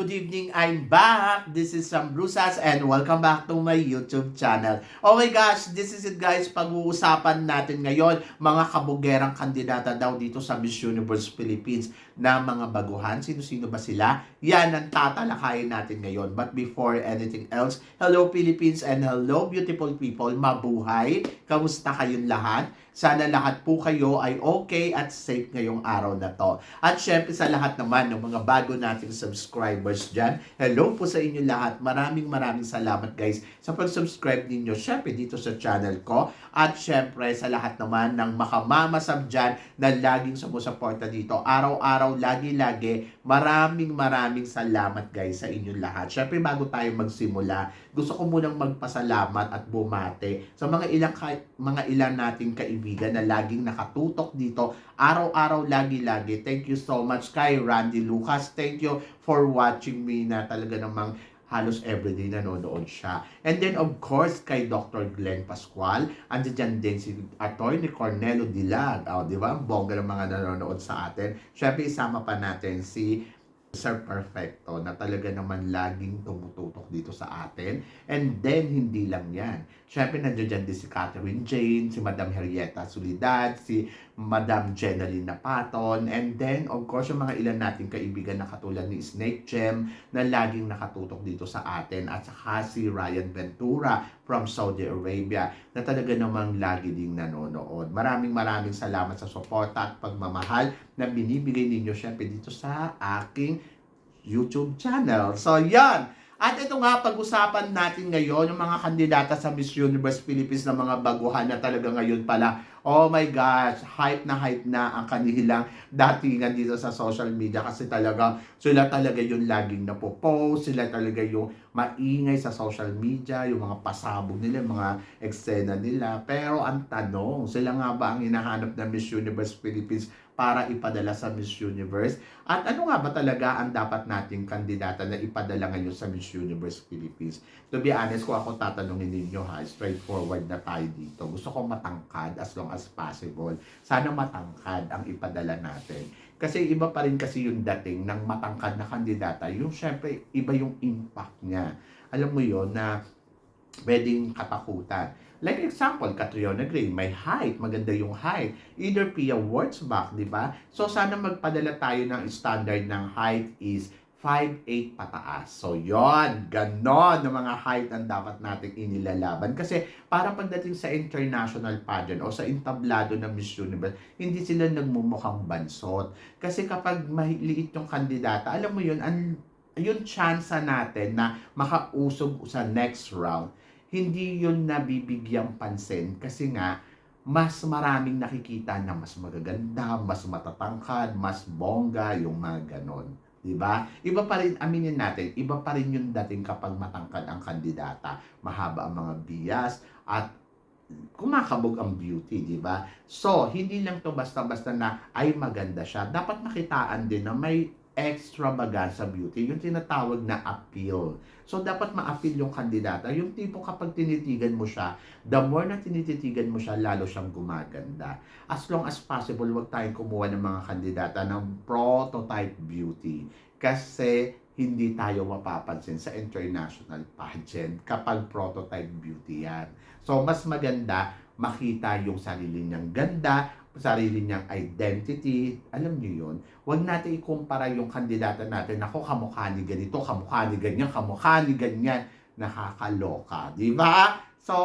Good evening! I'm back! This is Sam Brusas and welcome back to my YouTube channel. Oh my gosh! This is it guys! Pag-uusapan natin ngayon mga kabugerang kandidata daw dito sa Miss Universe Philippines na mga baguhan. Sino-sino ba sila? Yan ang tatalakayin natin ngayon. But before anything else, hello Philippines and hello beautiful people! Mabuhay! Kamusta kayong lahat? Sana lahat po kayo ay okay at safe ngayong araw na to. At syempre sa lahat naman ng mga bago nating subscribers dyan, hello po sa inyo lahat. Maraming maraming salamat guys sa pag-subscribe ninyo syempre dito sa channel ko. At syempre sa lahat naman ng makamamasab dyan na laging sumusuporta dito. Araw-araw, lagi-lagi, maraming maraming salamat guys sa inyong lahat. Syempre bago tayo magsimula, gusto ko munang magpasalamat at bumate sa mga ilang ka- mga ilan nating kaibigan na laging nakatutok dito araw-araw lagi-lagi. Thank you so much kay Randy Lucas. Thank you for watching me na talaga namang halos everyday nanonood siya. And then of course kay Dr. Glenn Pascual, andiyan dyan din si Atty. Cornelo Dilag. Oh, di ba? Bongga ng mga nanonood sa atin. Syempre isama pa natin si Sir Perfecto na talaga naman laging tumututok dito sa atin. And then, hindi lang yan. Siyempre, nandiyan dyan din si Catherine Jane, si Madam Henrietta Solidad, si Madam Jenaline Napaton, and then, of course, yung mga ilan nating kaibigan na katulad ni Snake Gem na laging nakatutok dito sa atin, at saka si Ryan Ventura from Saudi Arabia na talaga namang lagi ding nanonood. Maraming maraming salamat sa suporta at pagmamahal na binibigay ninyo syempre dito sa aking YouTube channel. So, yan. At ito nga, pag-usapan natin ngayon, yung mga kandidata sa Miss Universe Philippines na mga baguhan na talaga ngayon pala, oh my gosh, hype na hype na ang kanilang datingan dito sa social media kasi talaga, sila talaga yung laging napopost, sila talaga yung maingay sa social media, yung mga pasabog nila, mga eksena nila. Pero ang tanong, sila nga ba ang hinahanap ng Miss Universe Philippines para ipadala sa Miss Universe? At ano nga ba talaga ang dapat nating kandidata na ipadala ngayon sa Miss Universe Philippines? To be honest, kung ako tatanungin ninyo ha, straightforward na tayo dito. Gusto ko matangkad as long as possible. Sana matangkad ang ipadala natin. Kasi iba pa rin kasi yung dating ng matangkad na kandidata. Yung syempre, iba yung impact niya. Alam mo yon na pwedeng katakutan. Like example, Catriona Gray, may height, maganda yung height. Either Pia Wurtzbach, di ba? So sana magpadala tayo ng standard ng height is 5'8 pataas. So, yon ganon ng mga height ang dapat nating inilalaban. Kasi, para pagdating sa international pageant o sa entablado ng Miss Universe, hindi sila nagmumukhang bansot. Kasi kapag maliit yung kandidata, alam mo yun, ang, yung chance natin na makausog sa next round, hindi yun nabibigyang pansin. Kasi nga, mas maraming nakikita na mas magaganda, mas matatangkad, mas bongga, yung mga ganon. 'Di ba? Iba pa rin aminin natin, iba pa rin yung dating kapag matangkad ang kandidata, mahaba ang mga bias at kumakabog ang beauty, 'di ba? So, hindi lang to basta-basta na ay maganda siya. Dapat makitaan din na may extravaganza beauty, yung tinatawag na appeal. So, dapat ma-appeal yung kandidata. Yung tipo kapag tinitigan mo siya, the more na tinititigan mo siya, lalo siyang gumaganda. As long as possible, wag tayong kumuha ng mga kandidata ng prototype beauty. Kasi hindi tayo mapapansin sa international pageant kapag prototype beauty yan. So, mas maganda makita yung sarili niyang ganda, sarili niyang identity. Alam niyo yun? Huwag natin ikumpara yung kandidata natin. Ako, kamukha ni ganito, kamukha ni ganyan, kamukha ni ganyan. Nakakaloka. Di ba? So,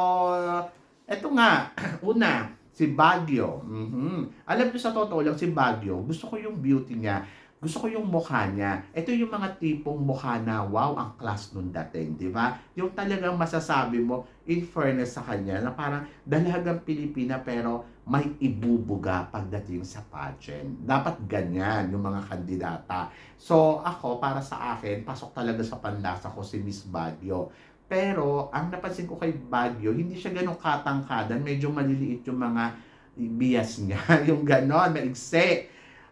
eto nga. Una, si Baguio. Mhm. Alam niyo sa totoo lang, si Baguio, gusto ko yung beauty niya. Gusto ko yung mukha niya. Ito yung mga tipong mukha na, wow, ang class nung dating, di ba? Yung talagang masasabi mo, in fairness sa kanya, na parang dalagang Pilipina pero may ibubuga pagdating sa pageant. Dapat ganyan yung mga kandidata. So, ako, para sa akin, pasok talaga sa panlasa ko si Miss Baguio. Pero, ang napansin ko kay Baguio, hindi siya ganun katangkadan. Medyo maliliit yung mga bias niya. yung ganon, maigse.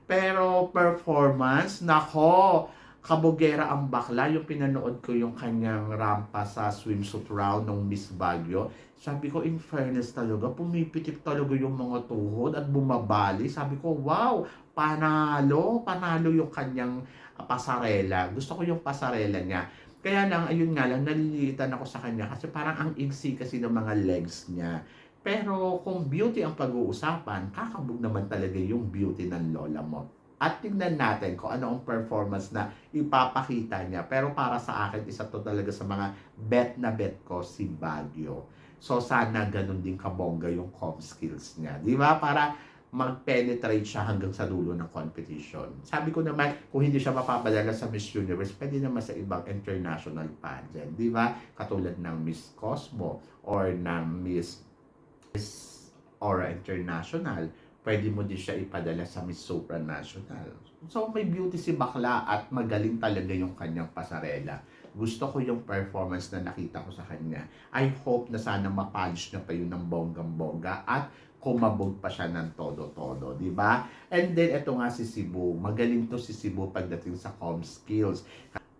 Pero performance, nako, kabugera ang bakla. Yung pinanood ko yung kanyang rampa sa swimsuit round ng Miss Baguio. Sabi ko, in fairness talaga, pumipitik talaga yung mga tuhod at bumabali. Sabi ko, wow, panalo, panalo yung kanyang ah, pasarela. Gusto ko yung pasarela niya. Kaya lang, ayun nga lang, nalilitan ako sa kanya kasi parang ang iksi kasi ng mga legs niya. Pero kung beauty ang pag-uusapan, kakabog naman talaga yung beauty ng lola mo. At tingnan natin kung ano ang performance na ipapakita niya. Pero para sa akin, isa to talaga sa mga bet na bet ko si Baguio. So sana ganun din kabongga yung com skills niya. Di ba? Para mag-penetrate siya hanggang sa dulo ng competition. Sabi ko naman, kung hindi siya mapapadala sa Miss Universe, pwede naman sa ibang international pageant. Di ba? Katulad ng Miss Cosmo or ng Miss Aura International. Pwede mo din siya ipadala sa Miss Supranational. So may beauty si Bakla at magaling talaga yung kanyang pasarela. Gusto ko yung performance na nakita ko sa kanya. I hope na sana mapolish na pa yun ng bonggang-bongga at kumabog pa siya ng todo-todo, di ba? And then, ito nga si Cebu. Magaling to si Cebu pagdating sa com skills.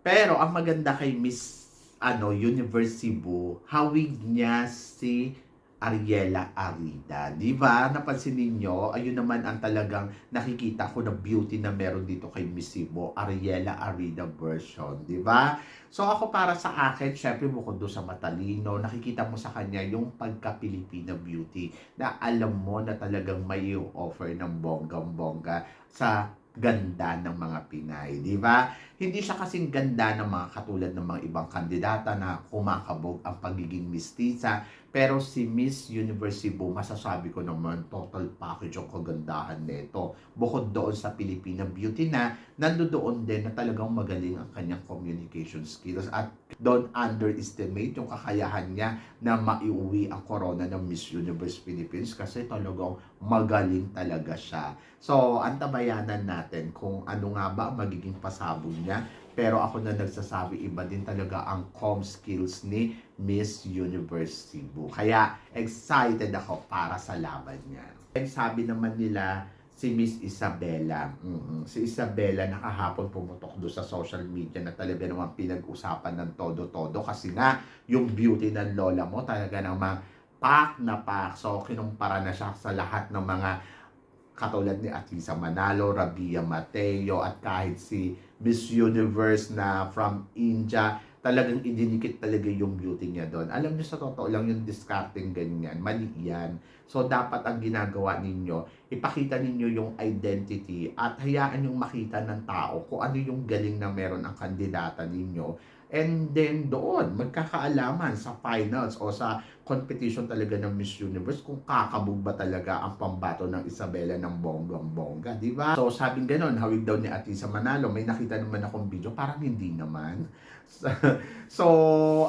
Pero, ang maganda kay Miss ano, Universe Cebu, hawig niya si Ariela Arida. Di ba? Napansin ninyo, ayun naman ang talagang nakikita ko na beauty na meron dito kay Miss Cebu, Ariela Arida version. Di ba? So ako para sa akin, syempre bukod doon sa matalino, nakikita mo sa kanya yung pagka-Pilipina beauty na alam mo na talagang may offer ng bonggang-bongga sa ganda ng mga Pinay, di ba? Hindi siya kasing ganda ng mga katulad ng mga ibang kandidata na kumakabog ang pagiging mistisa, pero si Miss Universe Cebu, masasabi ko naman, total package ang kagandahan nito. Bukod doon sa Filipina beauty na, nandoon din na talagang magaling ang kanyang communication skills at don't underestimate yung kakayahan niya na maiuwi ang corona ng Miss Universe Philippines kasi talagang magaling talaga siya. So, antabayanan natin kung ano nga ba magiging pasabog niya. Pero ako na nagsasabi, iba din talaga ang com skills ni Miss Universe Cebu. Kaya excited ako para sa laban niya. And sabi naman nila, si Miss Isabella. mm Si Isabella nakahapon pumutok do sa social media na talaga naman pinag-usapan ng todo-todo kasi nga yung beauty ng lola mo talaga naman pak na pak. So kinumpara na siya sa lahat ng mga katulad ni Atisa Manalo, Rabia Mateo at kahit si Miss Universe na from India, talagang idinikit talaga yung beauty niya doon. Alam niyo sa totoo lang yung discarding ganyan, mali yan. So dapat ang ginagawa ninyo, ipakita ninyo yung identity at hayaan yung makita ng tao kung ano yung galing na meron ang kandidata ninyo. And then doon, magkakaalaman sa finals o sa competition talaga ng Miss Universe kung kakabog ba talaga ang pambato ng Isabela ng bonggang-bongga, di ba? So sabing ganon, hawig daw ni Atisa Manalo, may nakita naman akong video, parang hindi naman. so,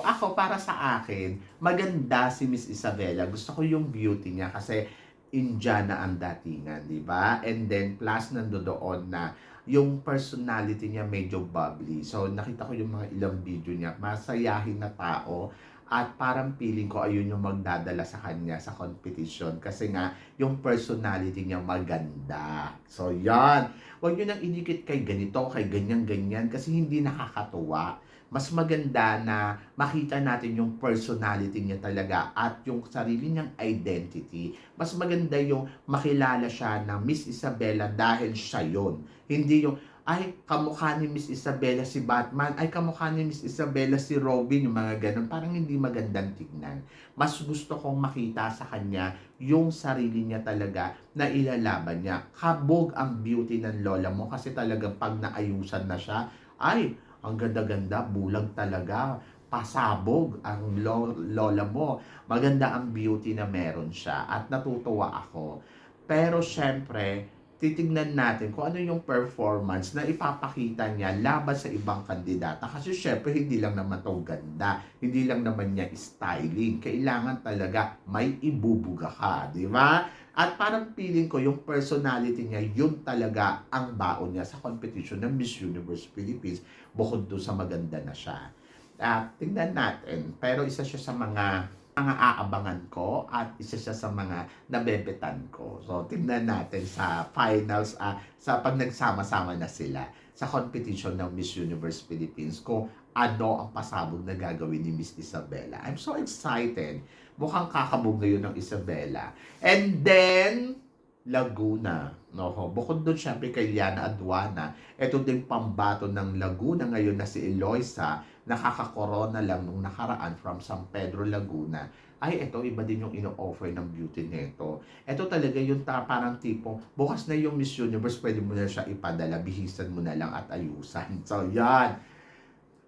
ako para sa akin, maganda si Miss Isabela. Gusto ko yung beauty niya kasi Indiana ang datingan, di ba? And then plus nandoon na yung personality niya medyo bubbly. So nakita ko yung mga ilang video niya, masayahin na tao. At parang feeling ko ayun yung magdadala sa kanya sa competition. Kasi nga yung personality niya maganda. So yan, huwag nyo nang inikit kay ganito, kay ganyan-ganyan kasi hindi nakakatuwa mas maganda na makita natin yung personality niya talaga at yung sarili niyang identity. Mas maganda yung makilala siya na Miss Isabella dahil siya yon. Hindi yung, ay, kamukha ni Miss Isabella si Batman, ay, kamukha ni Miss Isabella si Robin, yung mga ganun. Parang hindi magandang tignan. Mas gusto kong makita sa kanya yung sarili niya talaga na ilalaban niya. Kabog ang beauty ng lola mo kasi talagang pag naayusan na siya, ay, ang ganda-ganda, bulag talaga, pasabog ang lo- lola mo. Maganda ang beauty na meron siya at natutuwa ako. Pero syempre, titignan natin kung ano yung performance na ipapakita niya laban sa ibang kandidata. Kasi syempre, hindi lang naman to ganda. Hindi lang naman niya styling. Kailangan talaga may ibubuga ka, di ba? At parang feeling ko yung personality niya, yun talaga ang baon niya sa competition ng Miss Universe Philippines bukod doon sa maganda na siya. At tingnan natin. Pero isa siya sa mga mga aabangan ko at isa siya sa mga nabebetan ko. So, tingnan natin sa finals, ah, sa pag nagsama-sama na sila sa competition ng Miss Universe Philippines kung ano ang pasabog na gagawin ni Miss Isabella. I'm so excited. Mukhang kakabog ngayon ng Isabella. And then, Laguna. No, bukod doon syempre kay Liana Aduana, ito din pambato ng Laguna ngayon na si Eloisa, nakakakorona lang nung nakaraan from San Pedro, Laguna. Ay, ito, iba din yung ino-offer ng beauty nito. Ito talaga yung ta- parang tipo, bukas na yung Miss Universe, pwede mo na siya ipadala, bihisan mo na lang at ayusan. So, yan.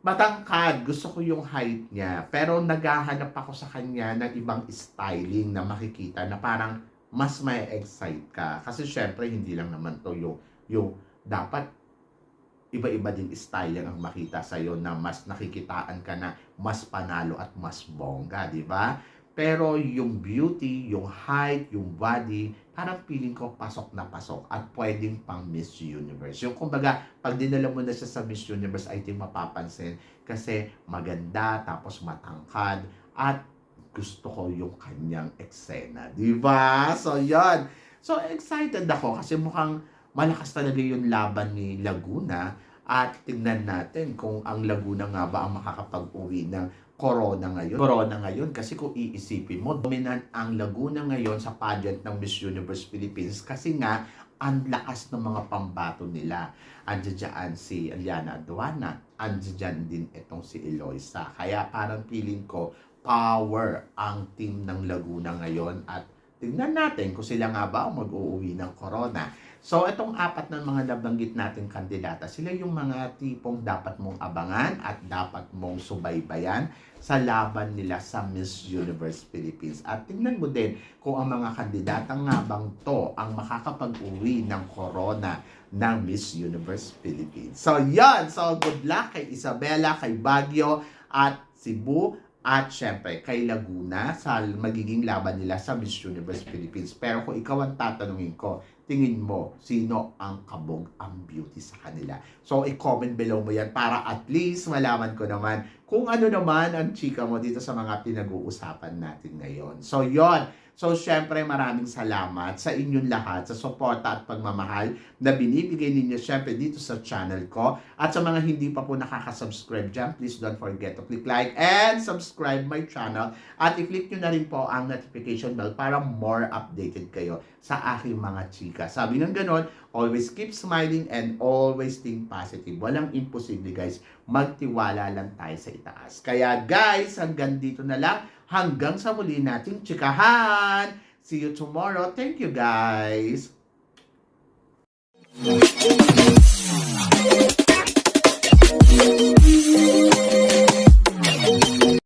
Matangkad, gusto ko yung height niya. Pero naghahanap ako sa kanya ng ibang styling na makikita na parang mas may excite ka. Kasi syempre, hindi lang naman to yung, yung dapat iba-iba din styling ang makita sa'yo na mas nakikitaan ka na mas panalo at mas bongga, di ba? Pero yung beauty, yung height, yung body, parang feeling ko pasok na pasok at pwedeng pang Miss Universe. Yung kumbaga, pag dinala mo na siya sa Miss Universe, I think mapapansin kasi maganda, tapos matangkad, at gusto ko yung kanyang eksena. Di ba? So, yon So, excited ako kasi mukhang malakas talaga yung laban ni Laguna at tignan natin kung ang Laguna nga ba ang makakapag-uwi ng Corona ngayon. Corona ngayon kasi kung iisipin mo, dominant ang Laguna ngayon sa pageant ng Miss Universe Philippines kasi nga ang lakas ng mga pambato nila. Andiyan si Aliana Aduana, andiyan din itong si Eloisa. Kaya parang feeling ko, power ang team ng Laguna ngayon at tignan natin kung sila nga ba mag-uuwi ng corona. So, itong apat ng mga nabanggit nating kandidata, sila yung mga tipong dapat mong abangan at dapat mong subaybayan sa laban nila sa Miss Universe Philippines. At tingnan mo din kung ang mga kandidata nga bang to ang makakapag-uwi ng corona ng Miss Universe Philippines. So, yan! So, good luck kay Isabela, kay Baguio, at Cebu, at syempre kay Laguna sa magiging laban nila sa Miss Universe Philippines. Pero kung ikaw ang tatanungin ko, tingin mo sino ang kabog ang beauty sa kanila. So i-comment below mo yan para at least malaman ko naman kung ano naman ang chika mo dito sa mga pinag-uusapan natin ngayon. So yon So, syempre, maraming salamat sa inyong lahat sa suporta at pagmamahal na binibigay ninyo syempre dito sa channel ko. At sa mga hindi pa po nakaka-subscribe dyan, please don't forget to click like and subscribe my channel. At i-click nyo na rin po ang notification bell para more updated kayo sa aking mga chika. Sabi ng ganon, always keep smiling and always think positive. Walang imposible guys. Magtiwala lang tayo sa itaas. Kaya guys, hanggang dito na lang. Hanggang sa muli nating tsikahan. See you tomorrow. Thank you guys. Thank you.